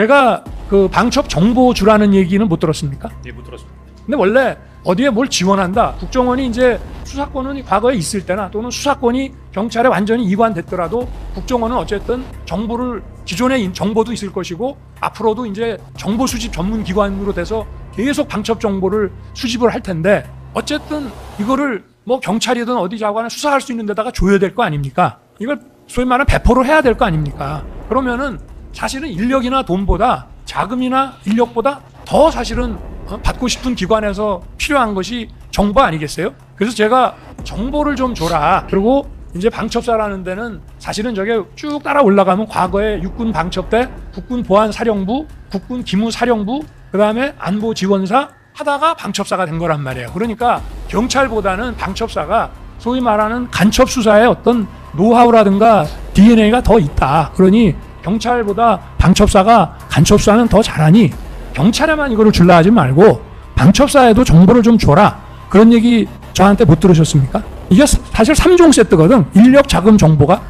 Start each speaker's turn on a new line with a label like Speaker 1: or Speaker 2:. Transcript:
Speaker 1: 제가 그 방첩 정보 주라는 얘기는 못 들었습니까?
Speaker 2: 예, 못 들었습니다.
Speaker 1: 근데 원래 어디에 뭘 지원한다. 국정원이 이제 수사권은 과거에 있을 때나 또는 수사권이 경찰에 완전히 이관됐더라도 국정원은 어쨌든 정보를 기존의 인- 정보도 있을 것이고 앞으로도 이제 정보 수집 전문 기관으로 돼서 계속 방첩 정보를 수집을 할 텐데 어쨌든 이거를 뭐 경찰이든 어디 자관에 수사할 수 있는 데다가 줘야 될 거 아닙니까? 이걸 소위 말하는 배포를 해야 될 거 아닙니까? 그러면은 사실은 인력이나 돈보다 자금이나 인력보다 더 사실은 어, 받고 싶은 기관에서 필요한 것이 정보 아니겠어요? 그래서 제가 정보를 좀 줘라. 그리고 이제 방첩사라는 데는 사실은 저게 쭉 따라 올라가면 과거에 육군 방첩대, 국군 보안사령부, 국군 기무사령부, 그 다음에 안보지원사 하다가 방첩사가 된 거란 말이에요. 그러니까 경찰보다는 방첩사가 소위 말하는 간첩 수사의 어떤 노하우라든가 DNA가 더 있다. 그러니 경찰보다 방첩사가 간첩 수사는 더 잘하니 경찰에만 이거를 줄라 하지 말고 방첩사에도 정보를 좀 줘라. 그런 얘기 저한테 못 들으셨습니까? 이게 사- 사실 3종 세트거든. 인력, 자금, 정보가.